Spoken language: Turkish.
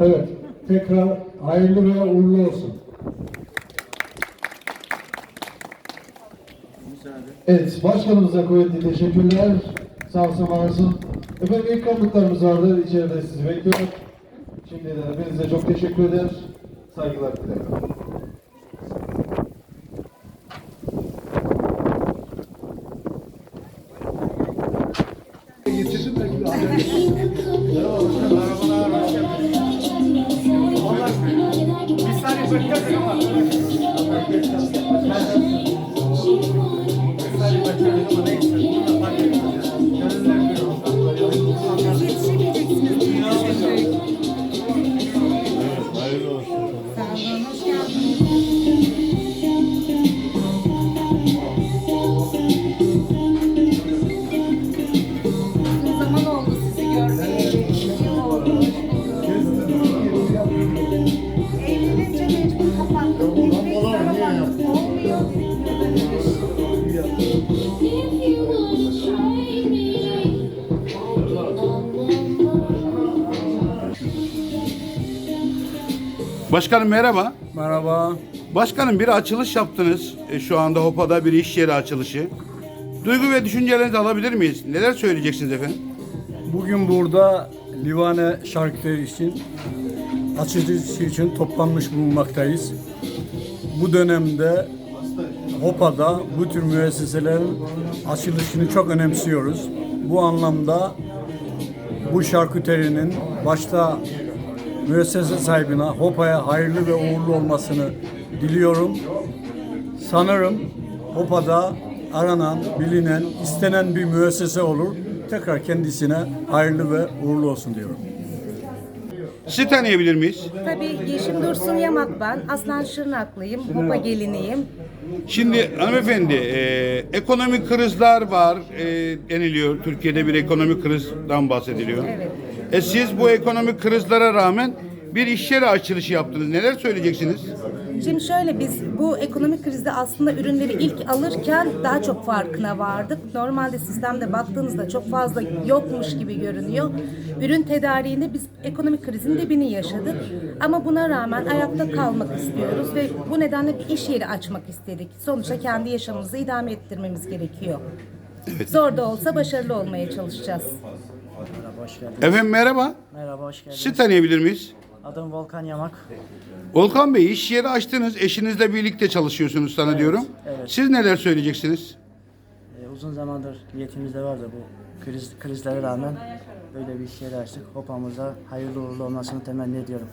Evet, tekrar hayırlı ve uğurlu olsun. Evet, başkanımıza kuvvetli teşekkürler. Sağ olsun, var olsun. Efendim ikramlıklarımız vardır. İçeride sizi bekliyor. Şimdiden hepinize çok teşekkür eder. Saygılar dilerim. Uzun Başkanım merhaba. Merhaba. Başkanım bir açılış yaptınız. E, şu anda Hopa'da bir iş yeri açılışı. Duygu ve düşüncelerinizi alabilir miyiz? Neler söyleyeceksiniz efendim? Bugün burada Livane Şarküteri için açılış için toplanmış bulunmaktayız. Bu dönemde Hopa'da bu tür müesseselerin açılışını çok önemsiyoruz. Bu anlamda bu şarküterinin başta müessese sahibine Hopa'ya hayırlı ve uğurlu olmasını diliyorum. Sanırım Hopa'da aranan, bilinen, istenen bir müessese olur. Tekrar kendisine hayırlı ve uğurlu olsun diyorum. Sizi tanıyabilir miyiz? Tabii Yeşim Dursun Yamak ben. Aslan Şırnaklıyım. Hopa geliniyim. Şimdi hanımefendi e, ekonomik krizler var e, deniliyor. Türkiye'de bir ekonomik krizden bahsediliyor. Evet. E, siz bu ekonomik krizlere rağmen bir iş yeri açılışı yaptınız. Neler söyleyeceksiniz? Şimdi şöyle biz bu ekonomik krizde aslında ürünleri ilk alırken daha çok farkına vardık. Normalde sistemde baktığınızda çok fazla yokmuş gibi görünüyor. Ürün tedariğinde biz ekonomik krizin dibini yaşadık. Ama buna rağmen ayakta kalmak istiyoruz ve bu nedenle bir iş yeri açmak istedik. Sonuçta kendi yaşamımızı idame ettirmemiz gerekiyor. Zor da olsa başarılı olmaya çalışacağız. Merhaba, hoş geldiniz. Efendim merhaba. Merhaba, hoş geldiniz. Sizi tanıyabilir miyiz? Adım Volkan Yamak. Volkan Bey iş yeri açtınız. Eşinizle birlikte çalışıyorsunuz sanıyorum. evet. Siz neler söyleyeceksiniz? Ee, uzun zamandır niyetimizde vardı bu kriz, krizlere rağmen böyle bir iş yeri açtık. Hopamıza hayırlı uğurlu olmasını temenni ediyorum.